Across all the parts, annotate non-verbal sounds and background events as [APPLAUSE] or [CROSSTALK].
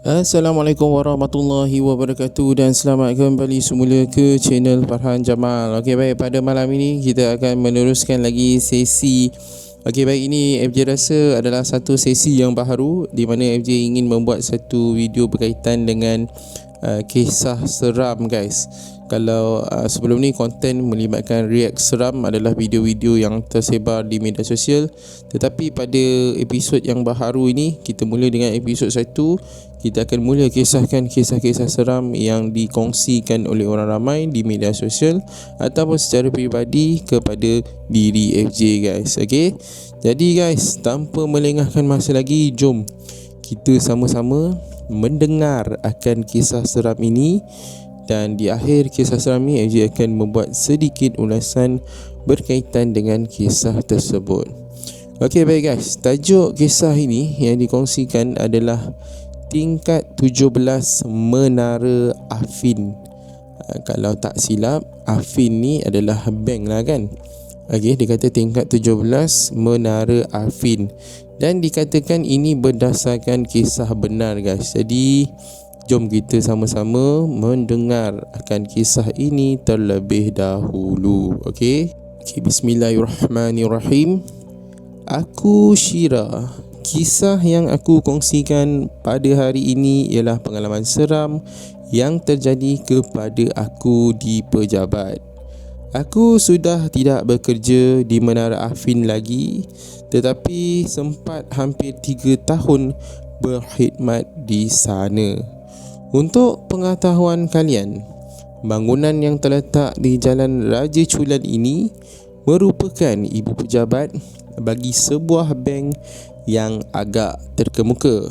Assalamualaikum warahmatullahi wabarakatuh dan selamat kembali semula ke channel Farhan Jamal. Okey baik. Pada malam ini kita akan meneruskan lagi sesi. Okey baik. Ini FJ rasa adalah satu sesi yang baru di mana FJ ingin membuat satu video berkaitan dengan uh, kisah seram guys kalau uh, sebelum ni konten melibatkan react seram adalah video-video yang tersebar di media sosial. Tetapi pada episod yang baharu ini kita mula dengan episod 1 kita akan mula kisahkan kisah-kisah seram yang dikongsikan oleh orang ramai di media sosial ataupun secara peribadi kepada diri FJ guys. Okey? Jadi guys tanpa melengahkan masa lagi jom kita sama-sama mendengar akan kisah seram ini dan di akhir kisah seram AJ akan membuat sedikit ulasan berkaitan dengan kisah tersebut. Okey baik guys, tajuk kisah ini yang dikongsikan adalah tingkat 17 menara Afin. Uh, kalau tak silap, Afin ni adalah bank lah kan. Okey, dia kata tingkat 17 menara Afin. Dan dikatakan ini berdasarkan kisah benar guys. Jadi Jom kita sama-sama mendengar akan kisah ini terlebih dahulu. Okey. Okay, bismillahirrahmanirrahim. Aku Shira. Kisah yang aku kongsikan pada hari ini ialah pengalaman seram yang terjadi kepada aku di pejabat. Aku sudah tidak bekerja di Menara Afin lagi tetapi sempat hampir 3 tahun berkhidmat di sana. Untuk pengetahuan kalian, bangunan yang terletak di Jalan Raja Culan ini merupakan ibu pejabat bagi sebuah bank yang agak terkemuka.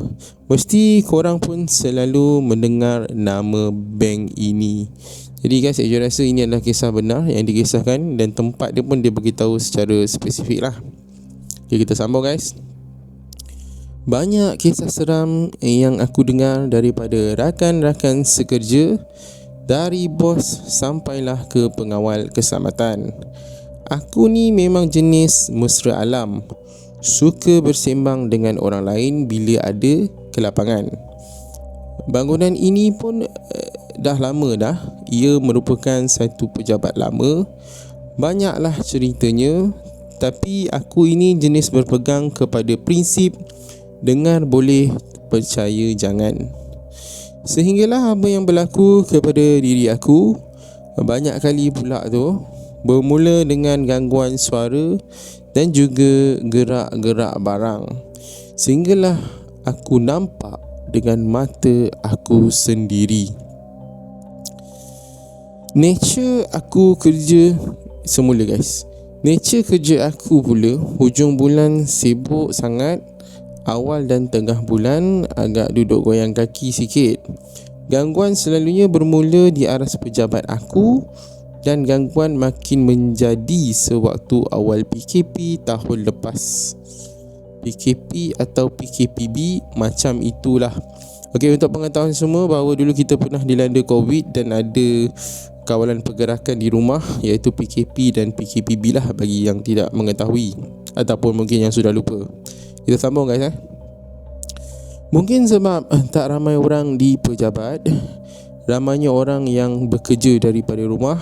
Mesti korang pun selalu mendengar nama bank ini. Jadi guys, saya rasa ini adalah kisah benar yang dikisahkan dan tempat dia pun dia beritahu secara spesifik lah. Okay, kita sambung guys. Banyak kisah seram yang aku dengar daripada rakan-rakan sekerja dari bos sampailah ke pengawal keselamatan. Aku ni memang jenis mesra alam. Suka bersembang dengan orang lain bila ada kelapangan. Bangunan ini pun uh, dah lama dah. Ia merupakan satu pejabat lama. Banyaklah ceritanya. Tapi aku ini jenis berpegang kepada prinsip Dengar boleh percaya jangan. Sehinggalah apa yang berlaku kepada diri aku Banyak kali pula tu Bermula dengan gangguan suara Dan juga gerak-gerak barang. Sehinggalah aku nampak dengan mata aku sendiri. Nature aku kerja semula guys. Nature kerja aku pula Hujung bulan sibuk sangat awal dan tengah bulan agak duduk goyang kaki sikit. Gangguan selalunya bermula di aras pejabat aku dan gangguan makin menjadi sewaktu awal PKP tahun lepas. PKP atau PKPB macam itulah. Okey untuk pengetahuan semua bahawa dulu kita pernah dilanda COVID dan ada kawalan pergerakan di rumah iaitu PKP dan PKPB lah bagi yang tidak mengetahui ataupun mungkin yang sudah lupa. Kita sambung guys eh. Mungkin sebab eh, tak ramai orang di pejabat, ramainya orang yang bekerja daripada rumah,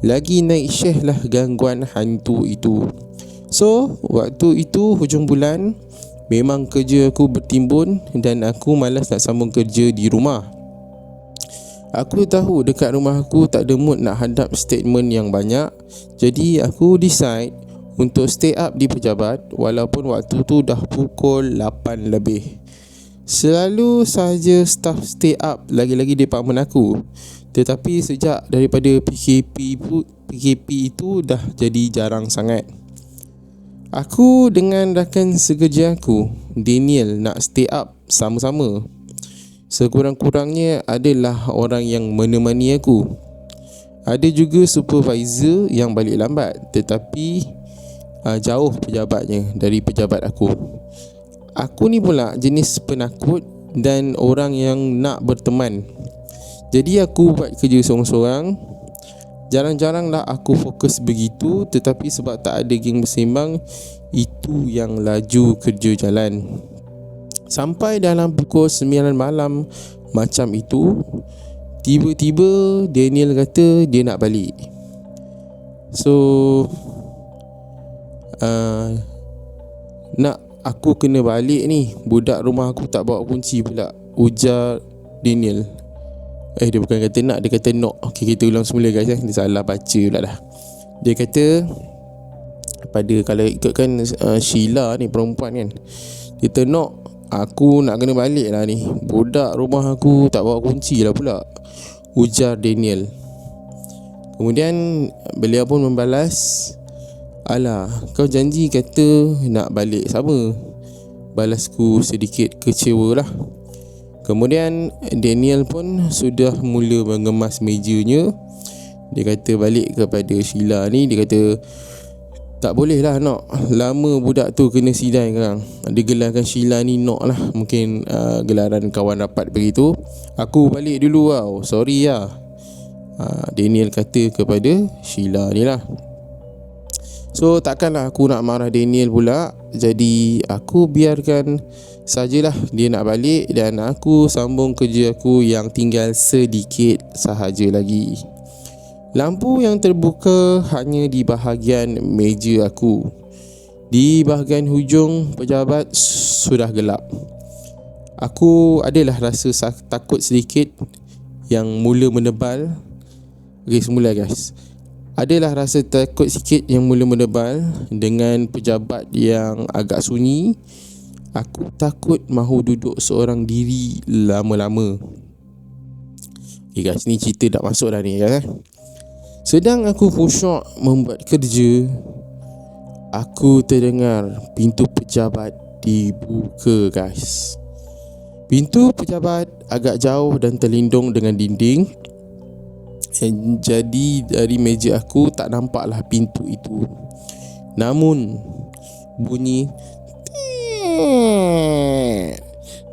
lagi naik syeh lah gangguan hantu itu. So, waktu itu hujung bulan, memang kerja aku bertimbun dan aku malas nak sambung kerja di rumah. Aku tahu dekat rumah aku tak ada mood nak hadap statement yang banyak, jadi aku decide untuk stay up di pejabat walaupun waktu tu dah pukul 8 lebih. Selalu saja staff stay up lagi-lagi department aku. Tetapi sejak daripada PKP PKP itu dah jadi jarang sangat. Aku dengan rakan sekerja aku, Daniel nak stay up sama-sama. Sekurang-kurangnya adalah orang yang menemani aku. Ada juga supervisor yang balik lambat tetapi uh, jauh pejabatnya dari pejabat aku. Aku ni pula jenis penakut dan orang yang nak berteman. Jadi aku buat kerja seorang-seorang. Jarang-jarang lah aku fokus begitu tetapi sebab tak ada geng bersembang itu yang laju kerja jalan. Sampai dalam pukul 9 malam Macam itu Tiba-tiba Daniel kata dia nak balik So uh, Nak aku kena balik ni Budak rumah aku tak bawa kunci pula. Ujar Daniel. Eh dia bukan kata nak Dia kata no Okay kita ulang semula guys eh. Dia salah baca pula dah. Dia kata Pada kalau ikutkan uh, Sheila ni perempuan kan Dia kata no Aku nak kena balik lah ni. Budak rumah aku tak bawa kunci lah pula. Ujar Daniel. Kemudian beliau pun membalas Alah kau janji kata nak balik sama Balasku sedikit kecewa lah Kemudian Daniel pun sudah mula mengemas mejanya. Dia kata balik kepada Sheila ni Dia kata tak boleh lah nak Lama budak tu kena sidai sekarang. Dia gelarkan Sheila ni nak lah Mungkin uh, gelaran kawan rapat begitu. Aku balik dulu tau Sorry lah uh, Daniel kata kepada Sheila ni lah So takkanlah aku nak marah Daniel pula Jadi aku biarkan sajalah dia nak balik Dan aku sambung kerja aku yang tinggal sedikit sahaja lagi Lampu yang terbuka hanya di bahagian meja aku. Di bahagian hujung pejabat sudah gelap. Aku adalah rasa takut sedikit yang mula menebal. Okey, semula guys. Adalah rasa takut sikit yang mula menebal dengan pejabat yang agak sunyi. Aku takut mahu duduk seorang diri lama-lama. Okay guys, ni cerita dah masuk dah ni guys eh. Sedang aku khusyuk membuat kerja Aku terdengar pintu pejabat dibuka guys Pintu pejabat agak jauh dan terlindung dengan dinding Jadi dari meja aku tak nampaklah pintu itu Namun bunyi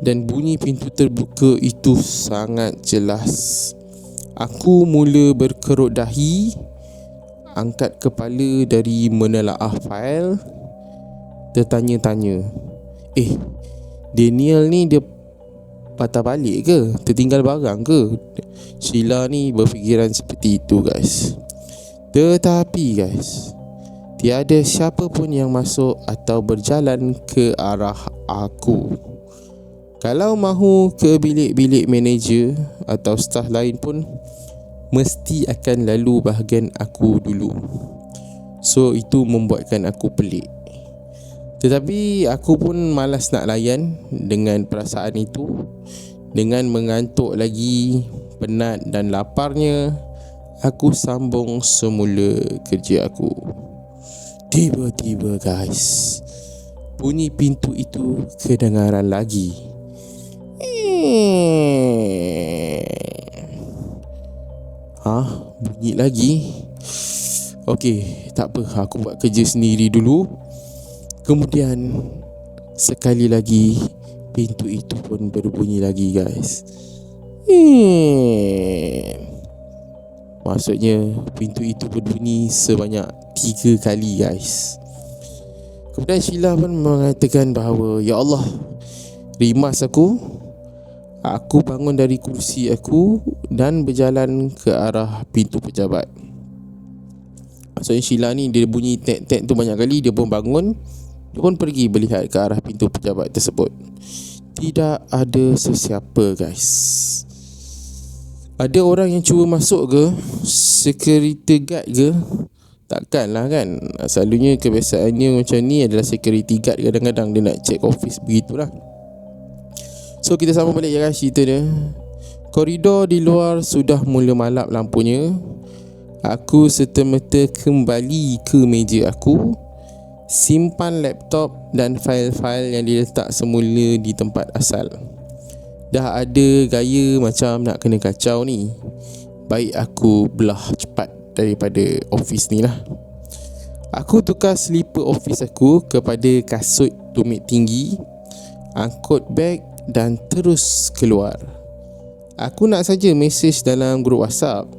dan bunyi pintu terbuka itu sangat jelas Aku mula berkerut dahi Angkat kepala dari menelaah fail Tertanya-tanya Eh Daniel ni dia patah balik ke? Tertinggal barang ke? Sheila ni berfikiran seperti itu guys Tetapi guys Tiada siapa pun yang masuk atau berjalan ke arah aku kalau mahu ke bilik-bilik manager atau staf lain pun mesti akan lalu bahagian aku dulu. So itu membuatkan aku pelik. Tetapi aku pun malas nak layan dengan perasaan itu. Dengan mengantuk lagi, penat dan laparnya, aku sambung semula kerja aku. Tiba-tiba guys, bunyi pintu itu kedengaran lagi. Ha, bunyi lagi. Okey, tak apa, aku buat kerja sendiri dulu. Kemudian sekali lagi pintu itu pun berbunyi lagi, guys. Hmm. Maksudnya pintu itu berbunyi sebanyak tiga kali, guys. Kemudian Sheila pun mengatakan bahawa Ya Allah Rimas aku Aku bangun dari kursi aku dan berjalan ke arah pintu pejabat. Maksudnya Sheila ni dia bunyi tek-tek tu banyak kali dia pun bangun dia pun pergi melihat ke arah pintu pejabat tersebut. Tidak ada sesiapa guys. Ada orang yang cuba masuk ke security guard ke? Takkanlah kan. Selalunya kebiasaannya macam ni adalah security guard Kadang-kadang dia nak check office begitulah. So kita sambung balik guys cerita dia. Koridor di luar sudah mula malap lampunya. Aku serta-merta kembali ke meja aku Simpan laptop dan fail-fail yang diletak semula di tempat asal Dah ada gaya macam nak kena kacau ni Baik aku belah cepat daripada office ni lah Aku tukar slipper office aku kepada kasut tumit tinggi Angkut beg dan terus keluar. Aku nak saja mesej dalam grup WhatsApp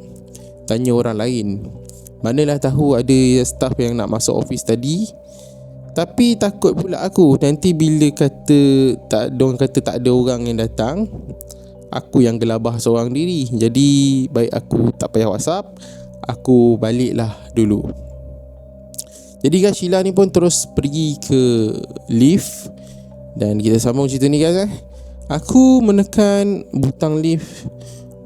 tanya orang lain. Manalah tahu ada staff yang nak masuk office tadi. Tapi takut pula aku. Nanti bila kata tak Diorang kata tak ada orang yang datang Aku yang gelabah seorang diri. Jadi baik aku tak payah whatsapp Aku baliklah dulu. Jadi guys Sheila ni pun terus pergi ke lift. Dan kita sambung cerita ni guys eh. Aku menekan butang lift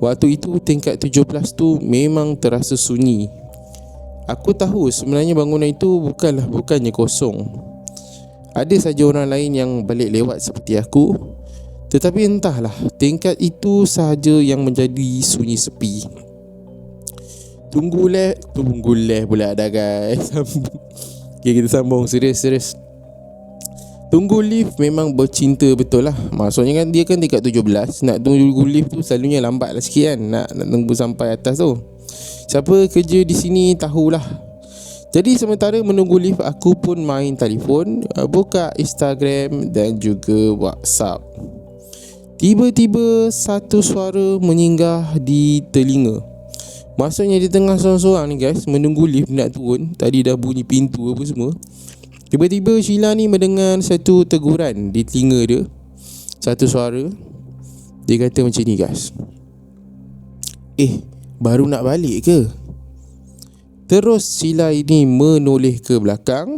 Waktu itu tingkat 17 tu memang terasa sunyi Aku tahu sebenarnya bangunan itu bukanlah bukannya kosong. Ada saja orang lain yang balik lewat seperti aku. Tetapi entahlah, tingkat itu sahaja yang menjadi sunyi sepi. Tunggu leh, tunggu leh pula dah guys. [LAUGHS] okay, kita sambung serius serius. Tunggu lift memang bercinta betul lah Maksudnya kan dia kan tingkat 17 Nak tunggu lift tu selalunya lambat lah sikit kan Nak, nak tunggu sampai atas tu Siapa kerja di sini tahulah. Jadi sementara menunggu lift Aku pun main telefon uh, Buka Instagram dan juga Whatsapp. Tiba-tiba satu suara menyinggah di telinga. Maksudnya di tengah seorang-seorang ni guys Menunggu lift nak turun. Tadi dah bunyi pintu apa semua. Tiba-tiba Sheila ni mendengar satu teguran di telinga dia. Satu suara. Dia kata macam ni guys. Eh Baru nak balik ke? Terus sila ini menoleh ke belakang.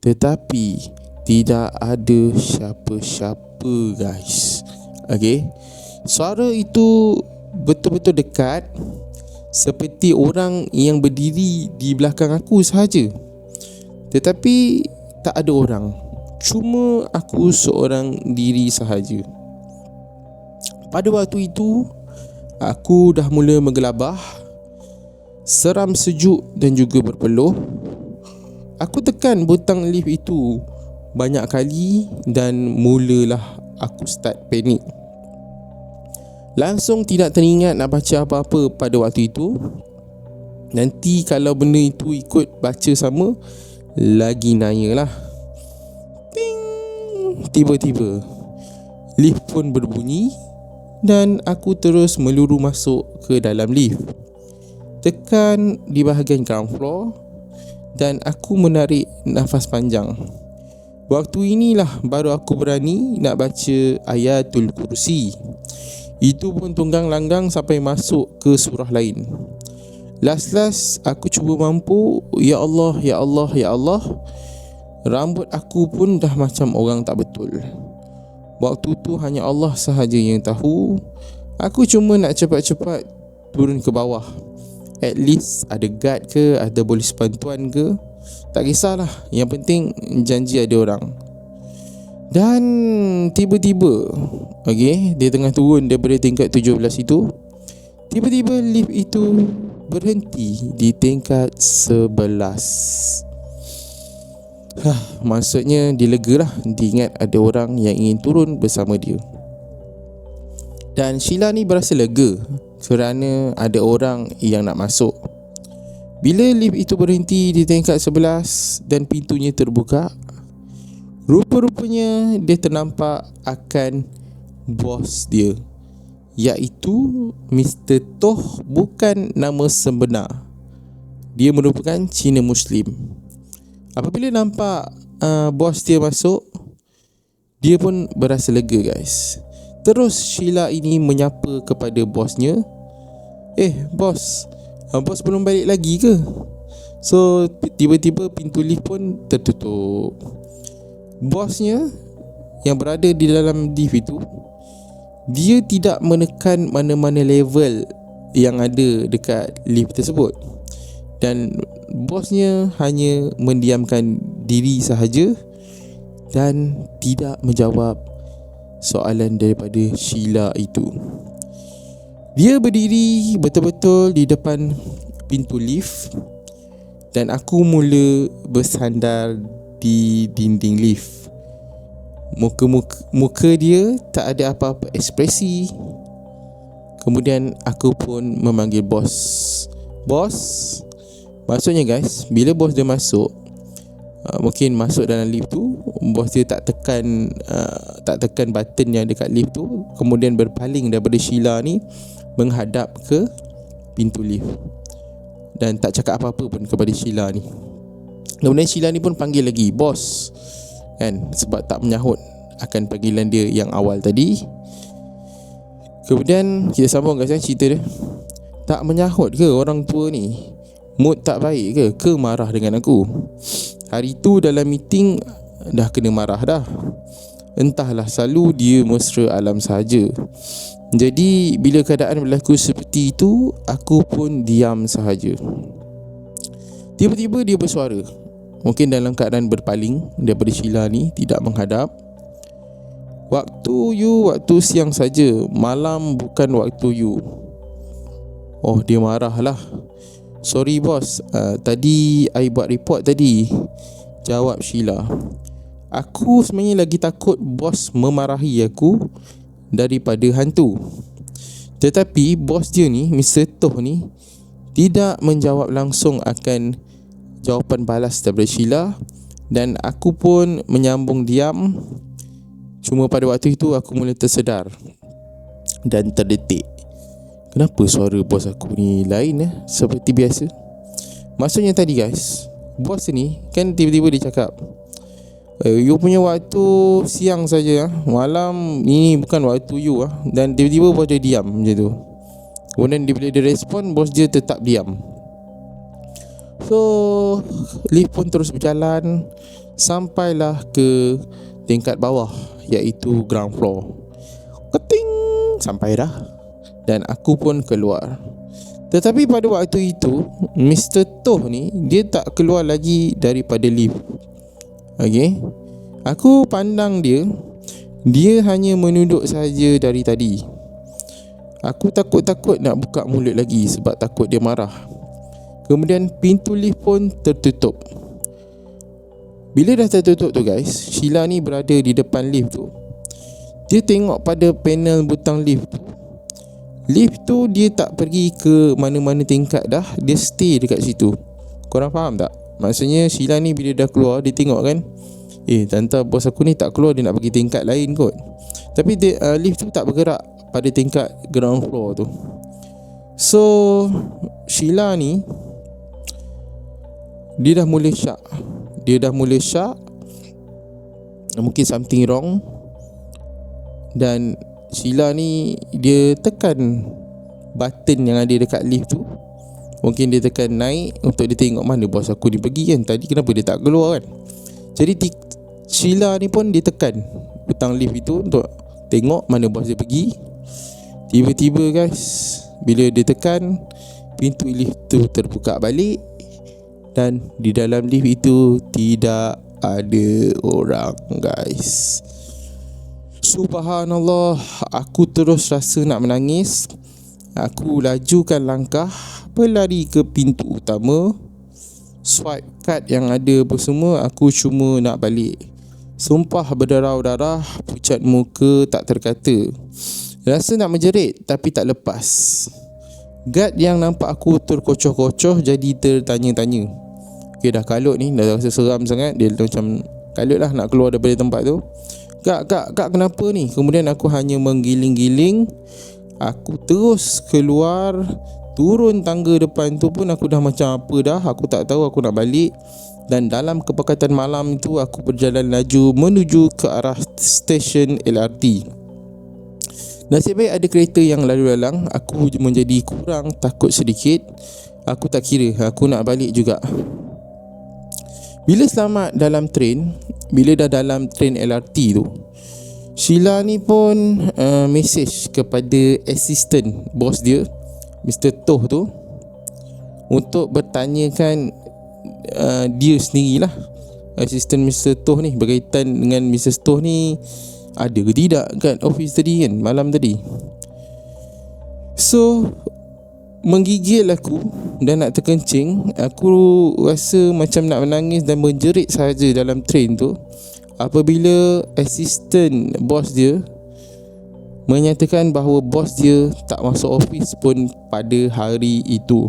Tetapi Tidak ada siapa-siapa guys. Okay Suara itu Betul-betul dekat Seperti orang yang berdiri di belakang aku sahaja. Tetapi Tak ada orang. Cuma aku seorang diri sahaja. Pada waktu itu Aku dah mula menggelabah Seram sejuk dan juga berpeluh Aku tekan butang lift itu banyak kali dan mulalah aku start panik. Langsung tidak teringat nak baca apa-apa pada waktu itu. Nanti kalau benda itu ikut baca sama, lagi nanya lah. Tiba-tiba, lift pun berbunyi dan aku terus meluru masuk ke dalam lift. Tekan di bahagian ground floor dan aku menarik nafas panjang. Waktu inilah baru aku berani nak baca ayatul kursi. Itu pun tunggang langgang sampai masuk ke surah lain. Last-last aku cuba mampu Ya Allah, Ya Allah, Ya Allah Rambut aku pun dah macam orang tak betul Waktu tu hanya Allah sahaja yang tahu. Aku cuma nak cepat-cepat turun ke bawah. At least ada guard ke Ada polis bantuan ke. Tak kisahlah Yang penting janji ada orang. Dan tiba-tiba Okay Dia tengah turun daripada tingkat 17 itu. Tiba-tiba lift itu berhenti di tingkat 11 Hah, maksudnya dia lega lah. Dia ingat ada orang yang ingin turun bersama dia. Dan Sheila ni berasa lega Kerana ada orang yang nak masuk. Bila lift itu berhenti di tingkat 11 Dan pintunya terbuka Rupa-rupanya dia ternampak akan bos dia Iaitu Mr. Toh bukan nama sebenar. Dia merupakan Cina Muslim Apabila nampak uh, bos dia masuk Dia pun berasa lega guys. Terus Sheila ini menyapa kepada bosnya Eh bos uh, Bos belum balik lagi ke? So tiba-tiba pintu lift pun tertutup. Bosnya Yang berada di dalam lift itu Dia tidak menekan mana-mana level Yang ada dekat lift tersebut. Dan bosnya hanya mendiamkan diri sahaja dan tidak menjawab soalan daripada Sheila itu. Dia berdiri betul-betul di depan pintu lift dan aku mula bersandar di dinding lift. Muka-muka muka dia tak ada apa-apa ekspresi. Kemudian aku pun memanggil bos. Bos, Maksudnya guys Bila bos dia masuk uh, Mungkin masuk dalam lift tu Bos dia tak tekan uh, Tak tekan button yang dekat lift tu Kemudian berpaling daripada Sheila ni Menghadap ke Pintu lift. Dan tak cakap apa-apa pun kepada Sheila ni. Kemudian Sheila ni pun panggil lagi Bos Kan Sebab tak menyahut Akan panggilan dia yang awal tadi. Kemudian Kita sambung guys kan cerita dia. Tak menyahut ke orang tua ni Mood tak baik ke? Ke marah dengan aku? Hari tu dalam meeting Dah kena marah dah. Entahlah selalu dia mesra alam sahaja. Jadi bila keadaan berlaku seperti itu Aku pun diam sahaja. Tiba-tiba dia bersuara. Mungkin dalam keadaan berpaling Daripada Sheila ni Tidak menghadap. Waktu you Waktu siang saja. Malam bukan waktu you. Oh dia marah lah Sorry bos uh, Tadi I buat report tadi. Jawab Sheila. Aku sebenarnya lagi takut Bos memarahi aku Daripada hantu. Tetapi Bos dia ni Mr. Toh ni Tidak menjawab langsung akan jawapan balas daripada Sheila. Dan aku pun menyambung diam. Cuma pada waktu itu aku mula tersedar dan terdetik kenapa suara bos aku ni lain eh? Seperti biasa. Maksudnya tadi guys bos ni kan tiba-tiba dia cakap eh, you punya waktu siang saja ah. malam ni bukan waktu you ah. dan tiba-tiba bos dia diam macam tu. Kemudian bila dia respon bos dia tetap diam. So lift pun terus berjalan Sampailah ke tingkat bawah Iaitu ground floor. Keting Sampai dah Dan aku pun keluar. Tetapi pada waktu itu Mr. Toh ni Dia tak keluar lagi daripada lift. Okay Aku pandang dia Dia hanya menunduk saja dari tadi. Aku takut-takut nak buka mulut lagi Sebab takut dia marah. Kemudian pintu lift pun tertutup. Bila dah tertutup tu guys Sheila ni berada di depan lift tu. Dia tengok pada panel butang lift tu Lift tu dia tak pergi ke mana-mana tingkat dah Dia stay dekat situ. Korang faham tak? Maksudnya Sheila ni bila dah keluar Dia tengok kan Eh tante bos aku ni tak keluar Dia nak pergi tingkat lain kot. Tapi dia, uh, lift tu tak bergerak Pada tingkat ground floor tu. So Sheila ni dia dah mula syak. Dia dah mula syak mungkin something wrong dan Sheila ni dia tekan button yang ada dekat lift tu. Mungkin dia tekan naik untuk dia tengok mana bos aku ni pergi kan. Tadi kenapa dia tak keluar kan? Jadi t- Sheila ni pun dia tekan butang lift itu untuk tengok mana bos dia pergi. Tiba-tiba guys bila dia tekan pintu lift tu terbuka balik dan di dalam lift itu tidak ada orang guys Subhanallah Aku terus rasa nak menangis. Aku lajukan langkah Berlari ke pintu utama. Swipe card yang ada apa semua Aku cuma nak balik. Sumpah berdarah-darah Pucat muka tak terkata. Rasa nak menjerit Tapi tak lepas. Guard yang nampak aku terkocoh-kocoh Jadi tertanya-tanya. Okay dah kalut ni. Dah rasa seram sangat. Dia macam Kalut lah nak keluar daripada tempat tu Kak, kak, kak kenapa ni? Kemudian aku hanya menggiling-giling. Aku terus keluar Turun tangga depan tu pun aku dah macam apa dah. Aku tak tahu aku nak balik. Dan dalam kepekatan malam tu Aku berjalan laju menuju ke arah stesen LRT Nasib baik ada kereta yang lalu lalang Aku menjadi kurang takut sedikit. Aku tak kira Aku nak balik juga bila selamat dalam train Bila dah dalam train LRT tu Sheila ni pun uh, Message kepada Assistant Bos dia Mr. Toh tu Untuk bertanyakan uh, Dia sendirilah Assistant Mr. Toh ni Berkaitan dengan Mr. Toh ni Ada ke tidak kat office tadi kan Malam tadi So menggigil aku dan nak terkencing aku rasa macam nak menangis dan menjerit saja dalam train tu apabila assistant bos dia menyatakan bahawa bos dia tak masuk office pun pada hari itu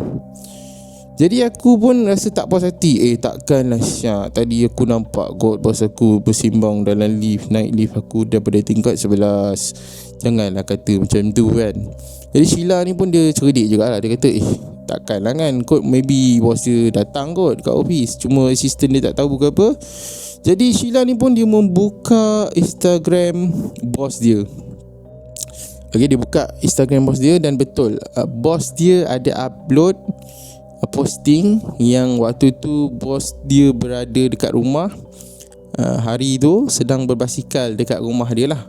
jadi aku pun rasa tak puas hati. Eh takkanlah syak Tadi aku nampak God bos aku bersimbang dalam lift Naik lift aku daripada tingkat 11 Janganlah kata macam tu kan. Jadi Sheila ni pun dia cerdik juga lah Dia kata eh takkan lah kan. Kot maybe bos dia datang kot kat office. Cuma assistant dia tak tahu buka apa. Jadi Sheila ni pun dia membuka Instagram bos dia. Okay dia buka Instagram bos dia dan betul uh, bos dia ada upload posting yang waktu tu bos dia berada dekat rumah uh, hari tu sedang berbasikal dekat rumah dia lah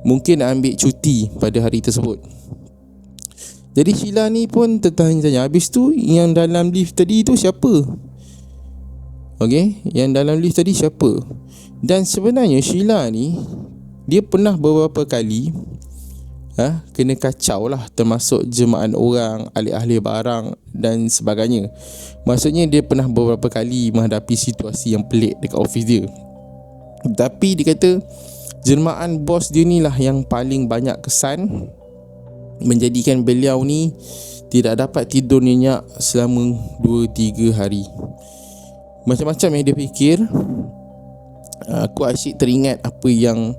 mungkin ambil cuti pada hari tersebut jadi Sheila ni pun tertanya-tanya Habis tu yang dalam lift tadi tu siapa? Okay Yang dalam lift tadi siapa? Dan sebenarnya Sheila ni Dia pernah beberapa kali ha, Kena kacau lah Termasuk jemaah orang Ahli-ahli barang Dan sebagainya Maksudnya dia pernah beberapa kali Menghadapi situasi yang pelik Dekat office dia Tapi dia kata Jelmaan bos dia ni lah Yang paling banyak kesan menjadikan beliau ni tidak dapat tidur nyenyak selama 2-3 hari. Macam-macam yang dia fikir. Aku asyik teringat apa yang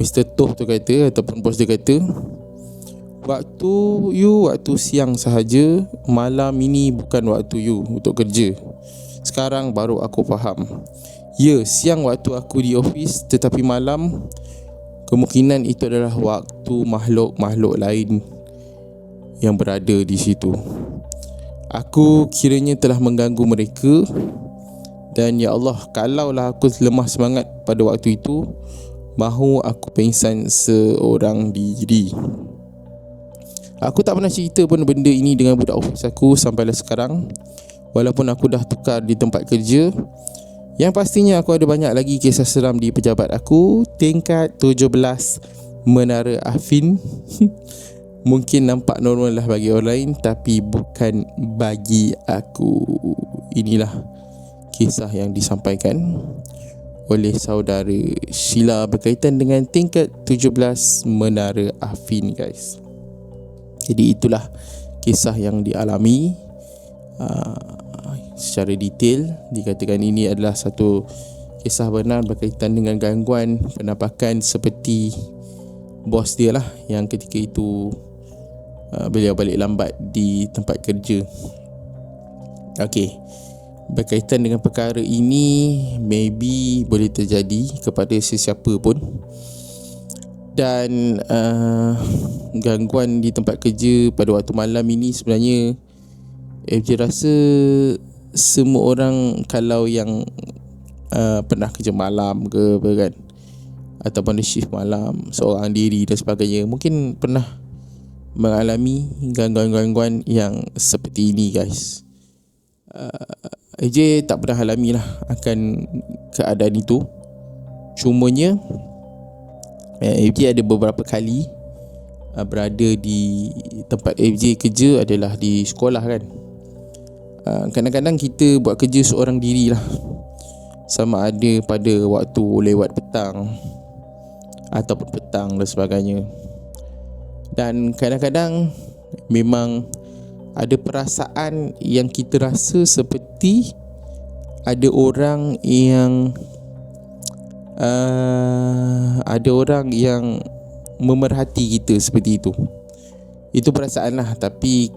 Mr. Toh tu kata ataupun bos dia kata. Waktu you waktu siang sahaja, malam ini bukan waktu you untuk kerja. Sekarang baru aku faham. Ya, siang waktu aku di office tetapi malam Kemungkinan itu adalah waktu makhluk-makhluk lain yang berada di situ. Aku kiranya telah mengganggu mereka dan ya Allah, kalaulah aku lemah semangat pada waktu itu, mahu aku pengsan seorang diri. Aku tak pernah cerita pun benda ini dengan budak ofis aku sampailah sekarang. Walaupun aku dah tukar di tempat kerja, yang pastinya aku ada banyak lagi kisah seram di pejabat aku Tingkat 17 Menara Afin [LAUGHS] Mungkin nampak normal lah bagi orang lain Tapi bukan bagi aku Inilah kisah yang disampaikan Oleh saudara Sheila Berkaitan dengan tingkat 17 Menara Afin guys. Jadi itulah kisah yang dialami. Uh, secara detail dikatakan ini adalah satu kisah benar berkaitan dengan gangguan penampakan seperti bos dia lah yang ketika itu uh, beliau balik lambat di tempat kerja. Okey berkaitan dengan perkara ini maybe boleh terjadi kepada sesiapa pun. Dan uh, gangguan di tempat kerja pada waktu malam ini sebenarnya FJ rasa semua orang kalau yang uh, pernah kerja malam ke apa kan ataupun di shift malam seorang diri dan sebagainya mungkin pernah mengalami gangguan-gangguan yang seperti ini guys. Uh, AJ tak pernah alami lah akan keadaan itu. Cumanya uh, AJ ada beberapa kali uh, berada di tempat AJ kerja adalah di sekolah kan. Ah, kadang-kadang kita buat kerja seorang diri lah. Sama ada pada waktu lewat petang ataupun petang dan sebagainya. Dan kadang-kadang memang ada perasaan yang kita rasa seperti ada orang yang uh, ada orang yang memerhati kita seperti itu. Itu perasaan lah tapi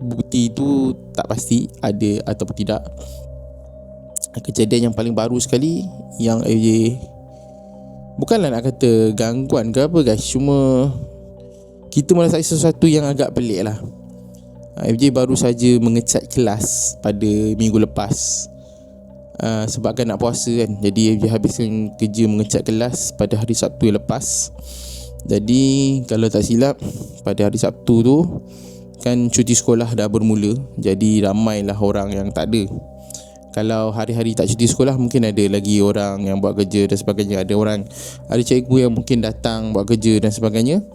bukti itu tak pasti ada ataupun tidak. Kejadian yang paling baru sekali yang AJ bukanlah nak kata gangguan ke apa guys cuma kita merasai sesuatu yang agak pelik lah FJ baru saja mengecat kelas pada minggu lepas. Uh, sebabkan nak puasa kan. Jadi FJ habiskan kerja mengecat kelas pada hari Sabtu yang lepas. Jadi kalau tak silap pada hari Sabtu tu kan cuti sekolah dah bermula. Jadi ramailah orang yang tak ada. Kalau hari-hari tak cuti sekolah mungkin ada lagi orang yang buat kerja dan sebagainya. Ada orang ada cikgu yang mungkin datang buat kerja dan sebagainya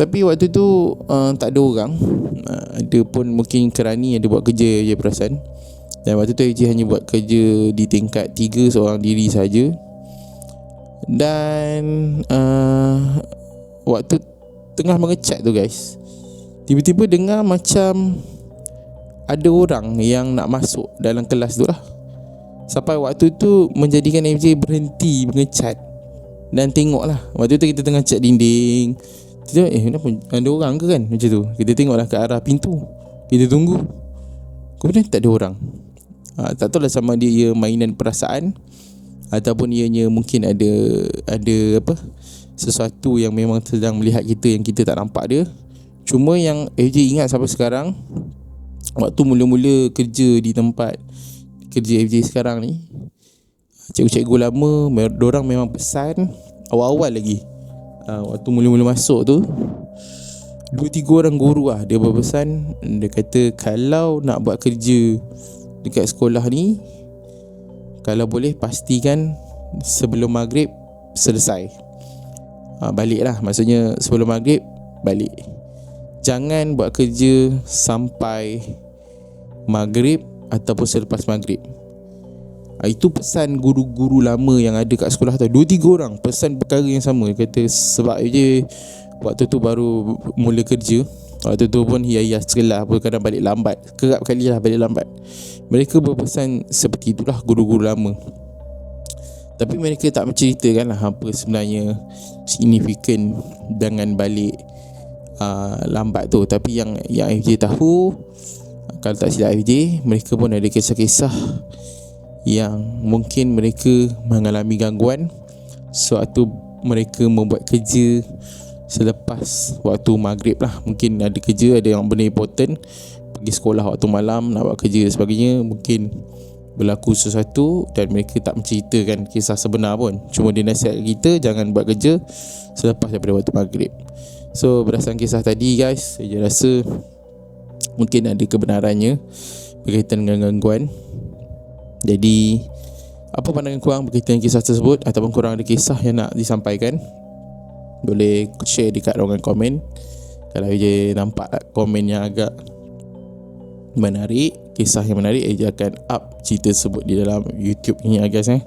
tapi waktu tu uh, tak ada orang. Uh, ada pun mungkin kerani ada buat kerja je perasan. Dan waktu tu AJ hanya buat kerja di tingkat 3 seorang diri saja. Dan uh, waktu tengah mengecat tu guys Tiba-tiba dengar macam Ada orang yang nak masuk dalam kelas tu lah. Sampai waktu tu menjadikan MJ berhenti mengecat. Dan tengok lah Waktu tu kita tengah cat dinding Kita eh kenapa? Ada orang ke kan macam tu? Kita tengok lah ke arah pintu. Kita tunggu. Kemudian tak ada orang. Ha, Tak tahu lah sama dia ia mainan perasaan Ataupun ianya mungkin ada Ada apa? Sesuatu yang memang sedang melihat kita Yang kita tak nampak dia. Cuma yang AJ ingat sampai sekarang Waktu mula-mula kerja di tempat Kerja FJ sekarang ni Cikgu-cikgu lama Diorang memang pesan Awal-awal lagi uh, Waktu mula-mula masuk tu Dua tiga orang guru lah Dia berpesan Dia kata Kalau nak buat kerja Dekat sekolah ni Kalau boleh pastikan Sebelum maghrib Selesai. Ha, Balik lah Maksudnya sebelum maghrib Balik. Jangan buat kerja Sampai Maghrib Ataupun selepas maghrib Itu pesan guru-guru lama Yang ada kat sekolah tu Dua tiga orang Pesan perkara yang sama. Dia kata sebab je Waktu tu baru mula kerja Waktu tu pun hias-hias celah apa kadang balik lambat. Kerap kali lah balik lambat. Mereka berpesan seperti itulah guru-guru lama. Tapi mereka tak menceritakan lah apa sebenarnya Signifikan dengan balik uh, lambat tu. Tapi yang yang FJ tahu Kalau tak silap FJ Mereka pun ada kisah-kisah Yang mungkin mereka mengalami gangguan Sewaktu mereka membuat kerja selepas waktu maghrib lah. Mungkin ada kerja ada yang benda important pergi sekolah waktu malam nak buat kerja dan sebagainya mungkin berlaku sesuatu dan mereka tak menceritakan kisah sebenar pun. Cuma dia nasihat kita jangan buat kerja selepas daripada waktu maghrib. So berdasarkan kisah tadi guys saya rasa mungkin ada kebenarannya berkaitan dengan gangguan jadi apa pandangan kurang berkaitan kisah tersebut? Ataupun kurang ada kisah yang nak disampaikan? Boleh share dekat ruangan komen. Kalau je nampak komen yang agak Menarik Kisah yang menarik Eja akan up cerita tersebut Di dalam YouTube ni ya guys eh.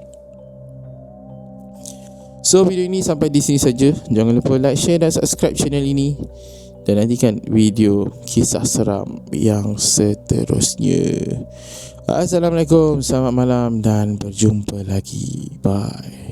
So video ini sampai di sini saja. Jangan lupa like, share dan subscribe channel ini. Dan nantikan video kisah seram yang seterusnya Assalamualaikum, selamat malam dan berjumpa lagi. Bye